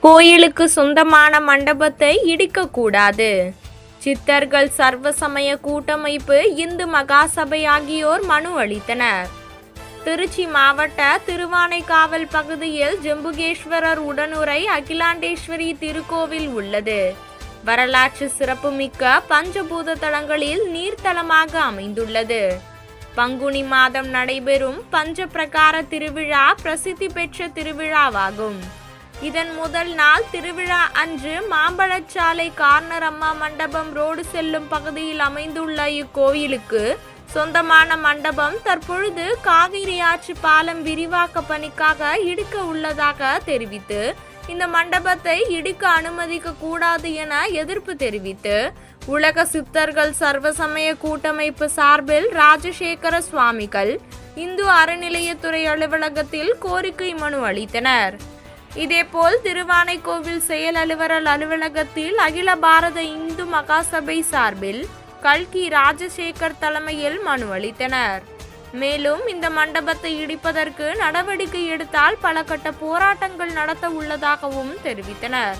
கோயிலுக்கு சொந்தமான மண்டபத்தை இடிக்கக்கூடாது. சித்தர்கள் சர்வ சமய கூட்டமைப்பு இந்து மகாசபை ஆகியோர் மனு அளித்தனர். திருச்சி மாவட்ட திருவானைக்காவல் பகுதியில் ஜம்புகேஸ்வரர் உடனுரை அகிலாண்டேஸ்வரி திருக்கோவில் உள்ளது. வரலாற்று சிறப்புமிக்க பஞ்சபூத தலங்களில் நீர்த்தலமாக அமைந்துள்ளது. பங்குனி மாதம் நடைபெறும் பஞ்ச பிரகார திருவிழா பிரசித்தி பெற்ற திருவிழாவாகும். இதன் முதல் நாள் திருவிழா அன்று மாம்பழச்சாலை கார்னர் அம்மா மண்டபம் ரோடு செல்லும் பகுதியில் அமைந்துள்ள இக்கோயிலுக்கு சொந்தமான மண்டபம் தற்பொழுது காவிரி ஆற்று பாலம் விரிவாக்க பணிக்காக இடிக்க உள்ளதாக தெரிவித்து இந்த மண்டபத்தை இடிக்க அனுமதிக்க கூடாது என எதிர்ப்பு தெரிவித்து உலக சித்தர்கள் சர்வசமய கூட்டமைப்பு சார்பில் ராஜசேகர சுவாமிகள் இந்து அறநிலையத்துறை அலுவலகத்தில் கோரிக்கை மனு அளித்தனர். இதேபோல் திருவானைக்கோவில் செயல் அலுவலர் அலுவலகத்தில் அகில பாரத இந்து மகாசபை சார்பில் கல்கி ராஜசேகர் தலைமையில் மனு அளித்தனர். மேலும் இந்த மண்டபத்தை இடிப்பதற்கு நடவடிக்கை எடுத்தால் பல கட்ட போராட்டங்கள் நடத்த உள்ளதாகவும் தெரிவித்தனர்.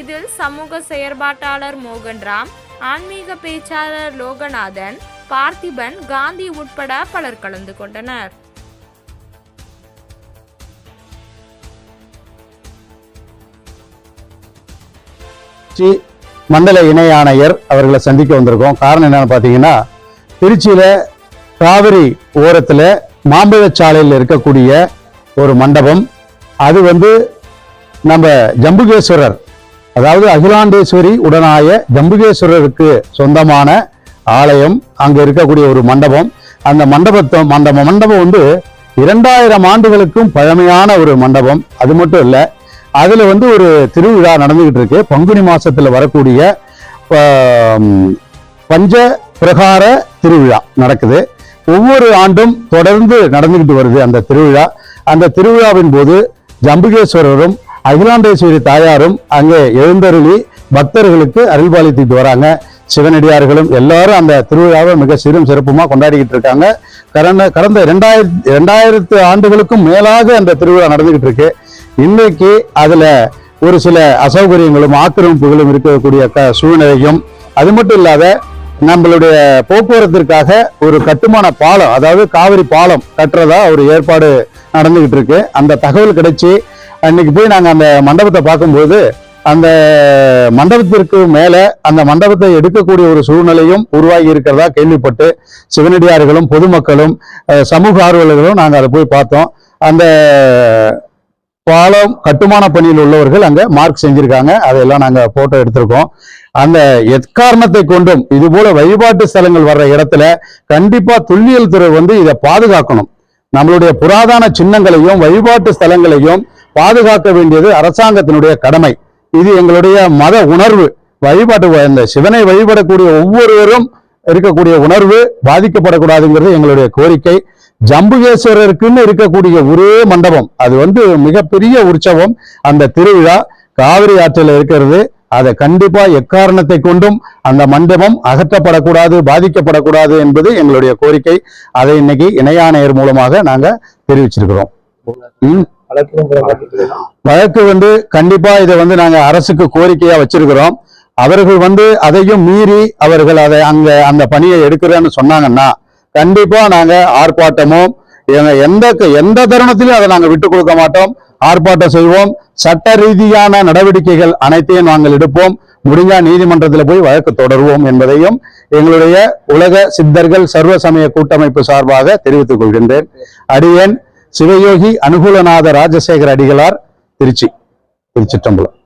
இதில் சமூக செயற்பாட்டாளர் மோகன்ராம் ஆன்மீக பேச்சாளர் லோகநாதன் பார்த்திபன் காந்தி உட்பட பலர் கலந்து கொண்டனர். திருச்சி மண்டல இணை ஆணையர் அவர்களை சந்திக்க வந்திருக்கோம். காரணம் என்னன்னு பார்த்தீங்கன்னா திருச்சியில காவிரி ஓரத்தில் மாம்பழச்சாலையில் இருக்கக்கூடிய ஒரு மண்டபம். அது வந்து நம்ம ஜம்புகேஸ்வரர் அதாவது அகிலாண்டேஸ்வரி உடனாய ஜம்புகேஸ்வரருக்கு சொந்தமான ஆலயம் அங்க இருக்கக்கூடிய ஒரு மண்டபம். அந்த மண்டபத்தை அந்த மண்டபம் வந்து இரண்டாயிரம் ஆண்டுகளுக்கும் பழமையான ஒரு மண்டபம். அது மட்டும் இல்லை அதுல வந்து ஒரு திருவிழா நடந்துகிட்டு இருக்கு. பங்குனி மாசத்துல வரக்கூடிய பஞ்ச பிரகார திருவிழா நடக்குது. ஒவ்வொரு ஆண்டும் தொடர்ந்து நடந்துகிட்டு வருது அந்த திருவிழா. அந்த திருவிழாவின் போது ஜம்புகேஸ்வரரும் அகிலாண்டேஸ்வரி தாயாரும் அங்கே எழுந்தருளி பக்தர்களுக்கு அருள்பாலித்துட்டு வராங்க. சிவனடியார்களும் எல்லாரும் அந்த திருவிழாவை மிக சிறும் சிறப்புமா கொண்டாடிக்கிட்டு இருக்காங்க. கடந்த கடந்த ரெண்டாயிரத்தி ரெண்டாயிரத்து ஆண்டுகளுக்கும் மேலாக அந்த திருவிழா நடந்துகிட்டு இருக்கு. இன்னைக்கு அதில் ஒரு சில அசௌகரியங்களும் ஆக்கிரமிப்புகளும் இருக்கக்கூடிய க சூழ்நிலையும் அது மட்டும் இல்லாத நம்மளுடைய போக்குவரத்திற்காக ஒரு கட்டுமான பாலம் அதாவது காவிரி பாலம் கட்டுறதா ஒரு ஏற்பாடு நடந்துகிட்டு இருக்கு. அந்த தகவல் கிடைச்சி அன்னைக்கு போய் நாங்கள் அந்த மண்டபத்தை பார்க்கும்போது அந்த மண்டபத்திற்கு மேலே அந்த மண்டபத்தை எடுக்கக்கூடிய ஒரு சூழ்நிலையும் உருவாகி இருக்கிறதா கேள்விப்பட்டு சிவனடியார்களும் பொதுமக்களும் சமூக ஆர்வலர்களும் நாங்கள் அதை போய் பார்த்தோம். அந்த பாலம் கட்டுமான பணியில் உள்ளவர்கள் அங்க மார்க் செஞ்சிருக்காங்க. அதையெல்லாம் நாங்க போட்டோ எடுத்திருக்கோம். அந்த எக்காரணத்தை கொண்டும் இது போல வழிபாட்டு ஸ்தலங்கள் வர்ற இடத்துல கண்டிப்பா துல்லியல் துறை வந்து இதை பாதுகாக்கணும். நம்மளுடைய புராதன சின்னங்களையும் வழிபாட்டு ஸ்தலங்களையும் பாதுகாக்க வேண்டியது அரசாங்கத்தினுடைய கடமை. இது எங்களுடைய மத உணர்வு. வழிபாட்டு இந்த சிவனை வழிபடக்கூடிய ஒவ்வொருவரும் இருக்கக்கூடிய உணர்வு பாதிக்கப்படக்கூடாதுங்கிறது எங்களுடைய கோரிக்கை. ஜம்புகேஸ்வரருக்குன்னு இருக்கக்கூடிய ஒரே மண்டபம். அது வந்து மிகப்பெரிய உற்சவம். அந்த திருவிழா காவிரி ஆற்றில் இருக்கிறது. அதை கண்டிப்பா எக்காரணத்தை கொண்டும் அந்த மண்டபம் அகற்றப்படக்கூடாது பாதிக்கப்படக்கூடாது என்பது எங்களுடைய கோரிக்கை. அதை இன்னைக்கு இணையாணையர் மூலமாக நாங்க தெரிவிச்சிருக்கிறோம். வழக்கு வந்து கண்டிப்பா இதை வந்து நாங்க அரசுக்கு கோரிக்கையா வச்சிருக்கிறோம். அவர்கள் வந்து அதையும் மீறி அவர்கள் அதை அங்க அந்த பணியை எடுக்கிறேன்னு சொன்னாங்கன்னா கண்டிப்பா நாங்க ஆர்ப்பாட்டமும் எங்க- எந்த எந்த தருணத்திலும் அதை நாங்க விட்டு கொடுக்க மாட்டோம். ஆர்ப்பாட்டம் செய்வோம். சட்ட ரீதியான நடவடிக்கைகள் அனைத்தையும் நாங்கள் எடுப்போம். முடிஞ்சா நீதிமன்றத்தில் போய் வழக்கு தொடருவோம் என்பதையும் எங்களுடைய உலக சித்தர்கள் சர்வ சமய கூட்டமைப்பு சார்பாக தெரிவித்துக் கொள்கின்றேன். அடியேன் சிவயோகி அனுகூலநாத ராஜசேகர் அடிகளார் திருச்சி திருச்சிற்றம்பலம்.